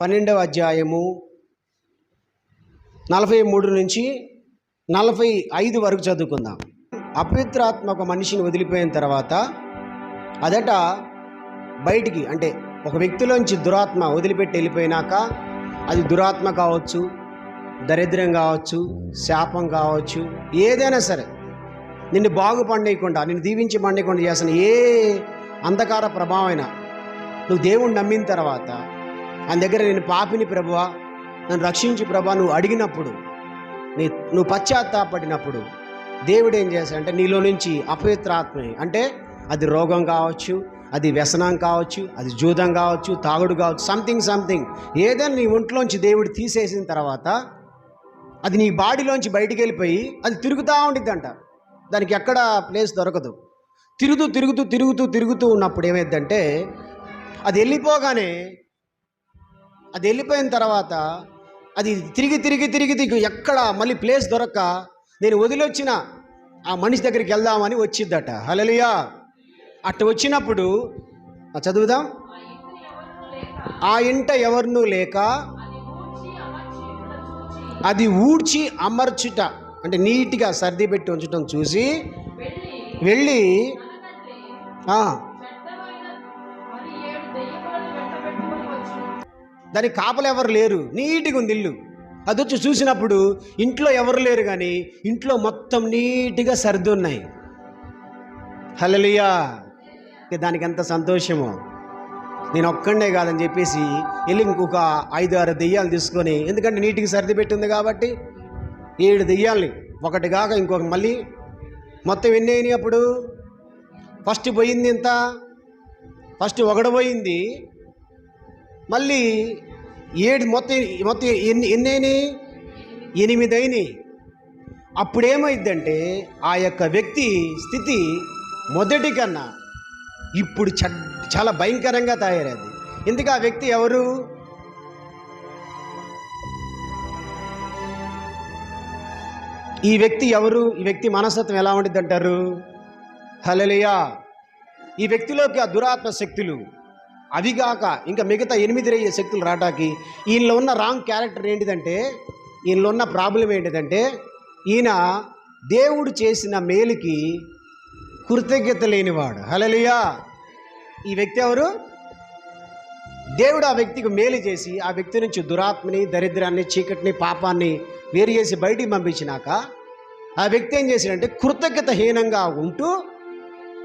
పన్నెండవ అధ్యాయము నలభై మూడు నుంచి నలభై ఐదు వరకు చదువుకుందాం. అపవిత్రాత్మ ఒక మనిషిని వదిలిపోయిన తర్వాత అదట బయటికి అంటే ఒక వ్యక్తిలోంచి దురాత్మ వదిలిపెట్టి వెళ్ళిపోయినాక అది దురాత్మ కావచ్చు దరిద్రం కావచ్చు శాపం కావచ్చు ఏదైనా సరే నిన్ను బాగు పండేయకుండా నిన్ను దీవించి పండేయకుండా చేసిన ఏ అంధకార ప్రభావం అయినా నువ్వు దేవుణ్ణి నమ్మిన తర్వాత ఆయన దగ్గర నేను పాపిని ప్రభువా నన్ను రక్షించి ప్రభా నువ్వు అడిగినప్పుడు నీ నువ్వు పశ్చాత్తాపడినప్పుడు దేవుడు ఏం చేశాడంటే నీలో నుంచి అపవిత్రాత్మ అంటే అది రోగం కావచ్చు అది వ్యసనం కావచ్చు అది జూదం కావచ్చు తాగుడు కావచ్చు సంథింగ్ సంథింగ్ ఏదైనా నీ ఒంట్లోంచి దేవుడు తీసేసిన తర్వాత అది నీ బాడీలోంచి బయటికి వెళ్ళిపోయి అది తిరుగుతూ ఉండిద్దంట. దానికి ఎక్కడ ప్లేస్ దొరకదు. తిరుగుతూ తిరుగుతూ తిరుగుతూ తిరుగుతూ ఉన్నప్పుడు ఏమైందంటే అది వెళ్ళిపోగానే అది వెళ్ళిపోయిన తర్వాత అది తిరిగి తిరిగి తిరిగి తిరిగి ఎక్కడ మళ్ళీ ప్లేస్ దొరక్క నేను వదిలొచ్చిన. ఆ మనిషి దగ్గరికి వెళ్దామని వచ్చిద్దట. హలలియా అట్ట వచ్చినప్పుడు చదువుదాం. ఆ ఇంట ఎవరినూ లేక అది ఊడ్చి అమర్చుట అంటే నీట్గా సర్ది పెట్టి ఉంచడం చూసి వెళ్ళి దానికి కాపలు ఎవరు లేరు. నీట్గా ఉంది ఇల్లు. అది వచ్చి చూసినప్పుడు ఇంట్లో ఎవరు లేరు కానీ ఇంట్లో మొత్తం నీట్గా సర్ది ఉన్నాయి. హలలియా దానికి ఎంత సంతోషమో. నేను ఒక్కడే కాదని చెప్పేసి వెళ్ళి ఇంకొక ఐదు ఆరు దెయ్యాలు తీసుకొని ఎందుకంటే నీటికి సర్ది పెట్టింది కాబట్టి ఏడు దెయ్యాలని ఒకటి కాక ఇంకొక మళ్ళీ మొత్తం ఎన్ని అయినాయి అప్పుడు? ఫస్ట్ పోయింది ఎంత? ఫస్ట్ ఒకటి పోయింది మళ్ళీ ఏడు మొత్తం మొత్తం ఎన్ని ఎన్ని అయినాయి ఎనిమిది అయినాయి అప్పుడేమైందంటే ఆ యొక్క వ్యక్తి స్థితి మొదటి కన్నా ఇప్పుడు చాలా భయంకరంగా తయారైంది. ఎందుకు ఆ వ్యక్తి ఎవరు? ఈ వ్యక్తి ఎవరు? ఈ వ్యక్తి మనస్తత్వం ఎలా ఉండిద్ది అంటారు హలలియా ఈ వ్యక్తిలోకి ఆ దురాత్మ శక్తులు అవిగాక ఇంకా మిగతా ఎనిమిది రయ్యే శక్తులు రావటానికి ఈయనలో ఉన్న రాంగ్ క్యారెక్టర్ ఏంటిదంటే ఈయనలో ఉన్న ప్రాబ్లం ఏంటిదంటే ఈయన దేవుడు చేసిన మేలుకి కృతజ్ఞత లేనివాడు. హలలియా ఈ వ్యక్తి ఎవరు? దేవుడు ఆ వ్యక్తికి మేలు చేసి ఆ వ్యక్తి నుంచి దురాత్మని దరిద్రాన్ని చీకటిని పాపాన్ని వేరు చేసి బయటికి పంపించినాక ఆ వ్యక్తి ఏం చేశాడంటే కృతజ్ఞతహీనంగా ఉంటూ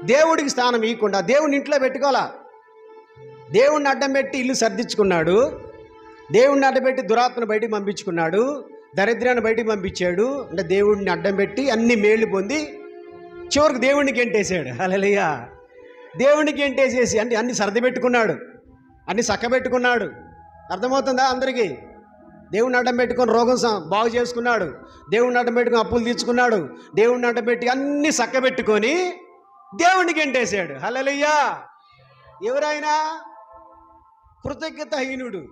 దేవుడికి స్థానం ఇవ్వకుండా దేవుడిని ఇంట్లో పెట్టుకోవాలా? దేవుణ్ణి అడ్డం పెట్టి ఇల్లు సర్దించుకున్నాడు దేవుణ్ణి అడ్డం పెట్టి దురాత్మను బయటికి పంపించుకున్నాడు. దరిద్రాన్ని బయటికి పంపించాడు. అంటే దేవుడిని అడ్డం పెట్టి అన్ని మేళ్ళు పొంది చివరికి దేవుడికి ఎంటేసాడు అలలియా దేవుడికి ఎంటేసేసి అంటే అన్ని సర్ది పెట్టుకున్నాడు. అన్ని చక్కబెట్టుకున్నాడు అర్థమవుతుందా అందరికీ? దేవుడిని అడ్డం పెట్టుకొని రోగం బాగు చేసుకున్నాడు. దేవుడిని అడ్డం పెట్టుకొని అప్పులు తీర్చుకున్నాడు. దేవుడిని అడ్డం పెట్టి అన్ని చక్కబెట్టుకొని దేవుడికి గెంటేశాడు. హలలియా ఎవరైనా కృతజ్ఞతహీనుడు.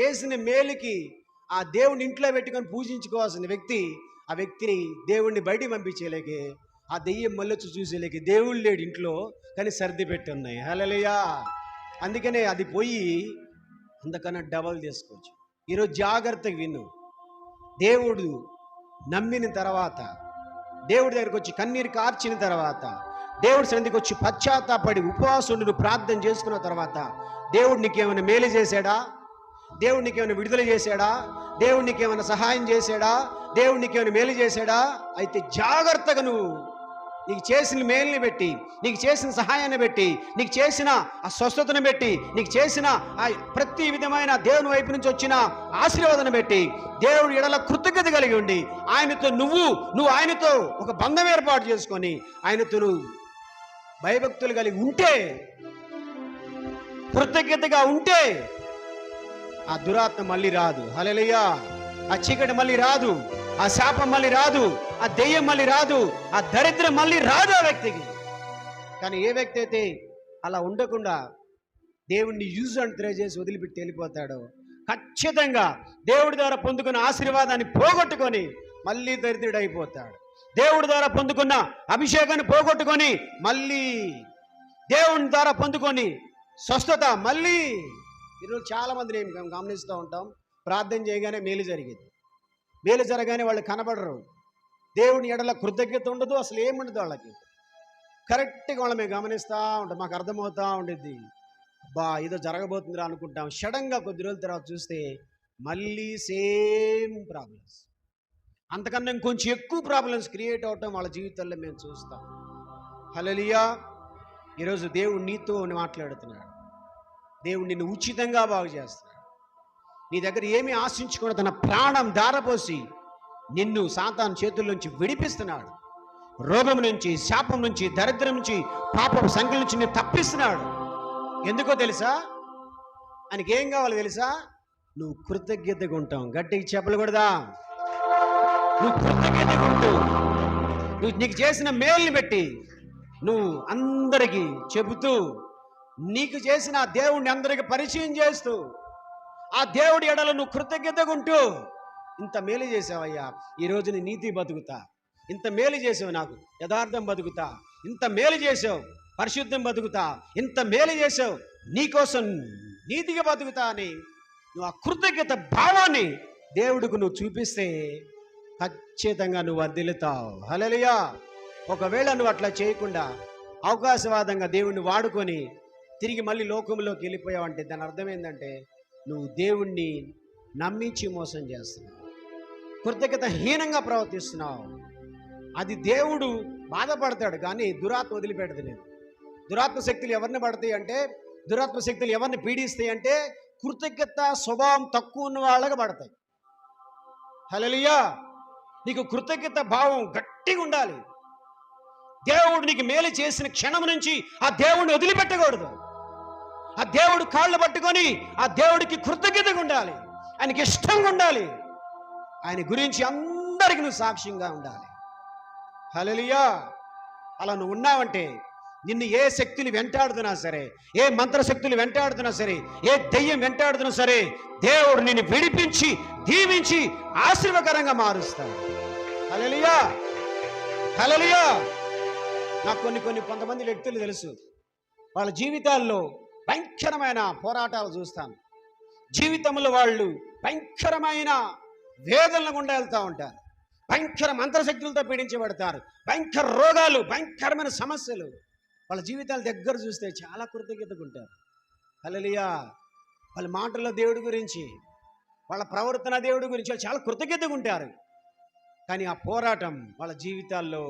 చేసిన మేలుకి ఆ దేవుని ఇంట్లో పెట్టుకొని పూజించుకోవాల్సిన వ్యక్తి ఆ వ్యక్తిని దేవుణ్ణి బయటికి పంపించేలేకే ఆ దెయ్యం మళ్ళొచ్చి చూసేలేకి. దేవుడు లేడు ఇంట్లో కానీ సర్ది పెట్టి ఉన్నాయి హలలియా అందుకనే అది పోయి అందుకన్నా డబల్ తీసుకోవచ్చు ఈరోజు జాగ్రత్తగా విను. దేవుడు నమ్మిన తర్వాత దేవుడి దగ్గరికి వచ్చి కన్నీరు కార్చిన తర్వాత దేవుడి సన్నిధికి వచ్చి పశ్చాత్తాపడి ఉపవాసుడు ప్రార్థన చేసుకున్న తర్వాత దేవుడు నీకేమైనా మేలు చేశాడా? దేవుడు నీకేమైనా విడుదల చేశాడా? దేవుడు నీకేమైనా సహాయం చేశాడా? దేవుడు నీకేమైనా మేలు చేశాడా? అయితే జాగ్రత్తగా నువ్వు నీకు చేసిన మేలుని పెట్టి నీకు చేసిన సహాయాన్ని పెట్టి నీకు చేసిన ఆ స్వస్థతను పెట్టి నీకు చేసిన ఆ ప్రతి విధమైన దేవుని వైపు నుంచి వచ్చిన ఆశీర్వాదం పెట్టి దేవుడు ఎడల కృతజ్ఞత కలిగి ఉండి ఆయనతో నువ్వు నువ్వు ఆయనతో ఒక బంధం ఏర్పాటు చేసుకొని ఆయనతో నువ్వు భయభక్తులు కలిగి ఉంటే కృతజ్ఞతగా ఉంటే ఆ దురాత్మ మళ్ళీ రాదు. హలలియా ఆ చీకటి మళ్ళీ రాదు. ఆ శాపం మళ్ళీ రాదు. ఆ దెయ్యం మళ్ళీ రాదు. ఆ దరిద్రం మళ్ళీ రాదు ఆ వ్యక్తికి. కానీ ఏ వ్యక్తి అయితే అలా ఉండకుండా దేవుణ్ణి యూజ్ అండ్ త్రే చేసి వదిలిపెట్టి వెళ్ళిపోతాడో ఖచ్చితంగా దేవుడి ద్వారా పొందుకున్న ఆశీర్వాదాన్ని పోగొట్టుకొని మళ్ళీ దరిద్రుడైపోతాడు. దేవుడి ద్వారా పొందుకున్న అభిషేకాన్ని పోగొట్టుకొని మళ్ళీ దేవుని ద్వారా పొందుకొని స్వస్థత మళ్ళీ ఈరోజు చాలామంది మేము గమనిస్తూ ఉంటాం. ప్రార్థన చేయగానే మేలు జరిగింది. మేలు జరగానే వాళ్ళు కనబడరు. దేవుని ఎడల కృతజ్ఞత ఉండదు అసలు ఏముండదు వాళ్ళకి. కరెక్ట్గా వాళ్ళు మేము గమనిస్తూ ఉంటాం మాకు అర్థమవుతూ ఉండిద్ది. బా ఏదో జరగబోతుందిరా అనుకుంటాం. సడన్గా కొద్ది రోజుల తర్వాత చూస్తే మళ్ళీ సేమ్ ప్రాబ్లమ్స్. అంతకన్నా ఇంకొంచెం ఎక్కువ ప్రాబ్లమ్స్ క్రియేట్ అవటం వాళ్ళ జీవితాల్లో మేము చూస్తాం. హలలియా ఈరోజు దేవుడు నీతో మాట్లాడుతున్నాడు. దేవుడు నిన్ను ఉచితంగా బాగు చేస్తున్నాడు. నీ దగ్గర ఏమీ ఆశించకుండా తన ప్రాణం దారపోసి నిన్ను సాతాన్ చేతుల నుంచి విడిపిస్తున్నాడు. రోగం నుంచి శాపం నుంచి దరిద్రం నుంచి పాపం సంఖ్య నుంచి నేను తప్పిస్తున్నాడు. ఎందుకో తెలుసా? ఆయనకి ఏం కావాలో తెలుసా? నువ్వు కృతజ్ఞతగా ఉంటావు. గట్టికి చెప్పలు కూడదా. నువ్వు కృతజ్ఞత ఉంటూ నువ్వు నీకు చేసిన మేల్ని పెట్టి నువ్వు అందరికీ చెబుతూ నీకు చేసిన ఆ దేవుణ్ణి అందరికి పరిచయం చేస్తూ ఆ దేవుడి ఎడల నువ్వు కృతజ్ఞతగా ఉంటూ ఇంత మేలు చేసావయ్యా. ఈరోజు నీ నీతి బతుకుతా. ఇంత మేలు చేసావు నాకు. యథార్థం బతుకుతా. ఇంత మేలు చేసావు. పరిశుద్ధం బతుకుతా. ఇంత మేలు చేసావు. నీకోసం నీతిగా బతుకుతా అని నువ్వు ఆ కృతజ్ఞత భావాన్ని దేవుడికి నువ్వు చూపిస్తే ఖచ్చితంగా నువ్వు వర్దిల్లుతావు హలలియా ఒకవేళ నువ్వు అట్లా చేయకుండా అవకాశవాదంగా దేవుణ్ణి వాడుకొని తిరిగి మళ్ళీ లోకంలోకి వెళ్ళిపోయావంటే దాని అర్థం ఏంటంటే నువ్వు దేవుణ్ణి నమ్మించి మోసం చేస్తున్నావు. కృతజ్ఞత హీనంగా ప్రవర్తిస్తున్నావు. అది దేవుడు బాధపడతాడు కానీ దురాత్మ వదిలిపెట్టదు లేదు. దురాత్మ శక్తులు ఎవరిని పడతాయి అంటే దురాత్మ శక్తులు ఎవరిని పీడిస్తాయి అంటే కృతజ్ఞత స్వభావం తక్కువ ఉన్న వాళ్ళగా పడతాయి. హలలియా నీకు కృతజ్ఞత భావం గట్టిగా ఉండాలి. దేవుడు నీకు మేలు చేసిన క్షణం నుంచి ఆ దేవుడిని వదిలిపెట్టకూడదు. ఆ దేవుడు కాళ్ళు పట్టుకొని ఆ దేవుడికి కృతజ్ఞతగా ఉండాలి. ఆయనకి ఇష్టంగా ఉండాలి. ఆయన గురించి అందరికి నువ్వు సాక్ష్యంగా ఉండాలి. హలలియా అలా నువ్వు ఉన్నావంటే నిన్ను ఏ శక్తులు వెంటాడుతున్నా సరే ఏ మంత్రశక్తులు వెంటాడుతున్నా సరే ఏ దెయ్యం వెంటాడుతున్నా సరే దేవుడు నిన్ను విడిపించి దీవించి ఆశ్రమకరంగా మారుస్తాడు. హలలియా హలలియా నాకు కొన్ని కొన్ని కొంతమంది వ్యక్తులు తెలుసు. వాళ్ళ జీవితాల్లో భయంకరమైన పోరాటాలు చూస్తాను. జీవితంలో వాళ్ళు భయంకరమైన వేదనలు గుండా వెళ్తూ ఉంటారు. భయంకర మంత్రశక్తులతో పీడించబడతారు. భయంకర రోగాలు భయంకరమైన సమస్యలు వాళ్ళ జీవితాల దగ్గర చూస్తే చాలా కృతజ్ఞతగా ఉంటారు హల్లెలూయా! వాళ్ళ మాటల్లో దేవుడి గురించి వాళ్ళ ప్రవర్తన దేవుడి గురించి వాళ్ళు చాలా కృతజ్ఞతగా ఉంటారు. కానీ ఆ పోరాటం వాళ్ళ జీవితాల్లో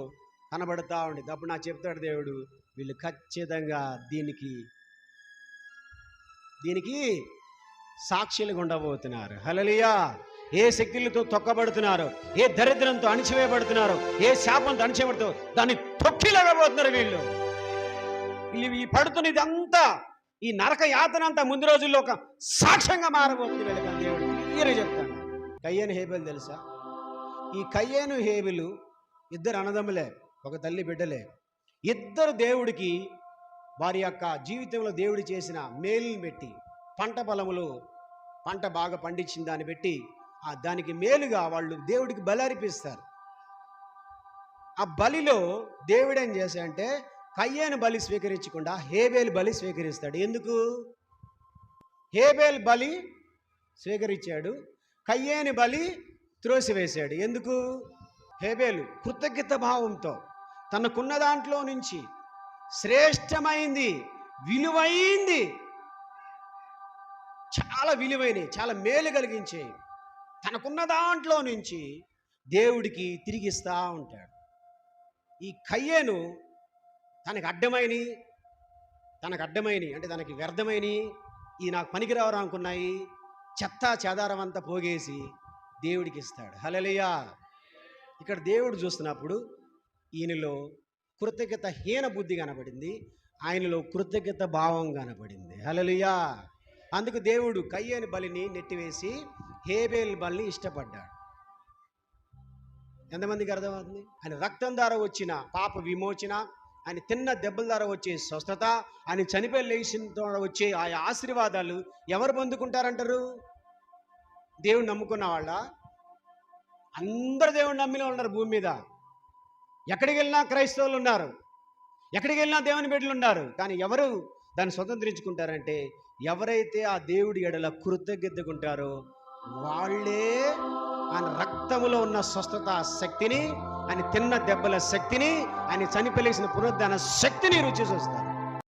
కనబడతా ఉండేది అప్పుడు నాకు చెప్తాడు దేవుడు వీళ్ళు ఖచ్చితంగా దీనికి దీనికి సాక్షులుగా ఉండబోతున్నారు. హలలియా ఏ శక్తులతో తొక్కబడుతున్నారు? ఏ దరిద్రంతో అణిచివేయబడుతున్నారు? ఏ శాపంతో అణిచివేయబడుతూ దాన్ని తొక్కిలగబోతున్నారు వీళ్ళు. వీళ్ళు ఈ పడుతున్నది అంతా ఈ నరక యాతన అంతా ముందు రోజుల్లో ఒక సాక్ష్యంగా మారబోతుంది వీళ్ళకి దేవుడు. క్లియర్గా చెప్తాను. కయ్యేను హేబెలు తెలుసా? ఈ కయ్యేను హేబెలు ఇద్దరు అన్నదమ్ములే ఒక తల్లి బిడ్డలే. ఇద్దరు దేవుడికి వారి యొక్క జీవితంలో దేవుడు చేసిన మేలుని పెట్టి పంట పొలములు పంట బాగా పండించిన దాన్ని పెట్టి ఆ దానికి మేలుగా వాళ్ళు దేవుడికి బలి అర్పిస్తారు. ఆ బలిలో దేవుడు ఏం చేశాడంటే కయ్యేను బలి స్వీకరించకుండా హేబేలు బలి స్వీకరిస్తాడు. ఎందుకు? హేబేల్ బలి స్వీకరించాడు. కయ్యేని బలి త్రోసివేశాడు. ఎందుకు? హేబేలు కృతజ్ఞత భావంతో తనకున్న దాంట్లో నుంచి శ్రేష్టమైంది విలువైంది చాలా విలువైనవి చాలా మేలు కలిగించే తనకున్న దాంట్లో నుంచి దేవుడికి తిరిగిస్తూ ఉంటాడు. ఈ కయ్యేను తనకు అడ్డమైన తనకు అడ్డమైన అంటే తనకి వ్యర్థమైన ఈ నాకు పనికిరావరా అనుకున్నాయి. చెత్త చెదారం అంతా పోగేసి దేవుడికి ఇస్తాడు హలలియా ఇక్కడ దేవుడు చూస్తున్నప్పుడు ఈయనలో కృతజ్ఞత హీన బుద్ధి కనబడింది. ఆయనలో కృతజ్ఞత భావం కనబడింది. హలలియా అందుకు దేవుడు కయ్యని బలిని నెట్టివేసి హేబేల్ బలిని ఇష్టపడ్డాడు. ఎంతమందికి అర్థమవుతుంది? ఆయన రక్తం ద్వారా వచ్చిన పాప విమోచన ఆయన తిన్న దెబ్బల ద్వారా వచ్చే స్వస్థత ఆయన చనిపోయి లేచిన ద్వారా వచ్చే ఆ ఆశీర్వాదాలు ఎవరు పొందుకుంటారంటారు? దేవుడు నమ్ముకున్న వాళ్ళ? అందరు దేవుడు నమ్మిన వాళ్ళు ఉన్నారు భూమి మీద. ఎక్కడికి వెళ్ళినా క్రైస్తవులు ఉన్నారు. ఎక్కడికి వెళ్ళినా దేవుని బిడ్డలు ఉన్నారు. కానీ ఎవరు దాన్ని స్వతంత్రించుకుంటారంటే ఎవరైతే ఆ దేవుడి ఎడల కృతజ్ఞతకుంటారో వాళ్ళే ఆయన రక్తములో ఉన్న స్వస్థత శక్తిని ఆయన తిన్న దెబ్బల శక్తిని ఆయన చనిపెలేసిన పునరుద్ధాన శక్తిని రుచి చూస్తారు.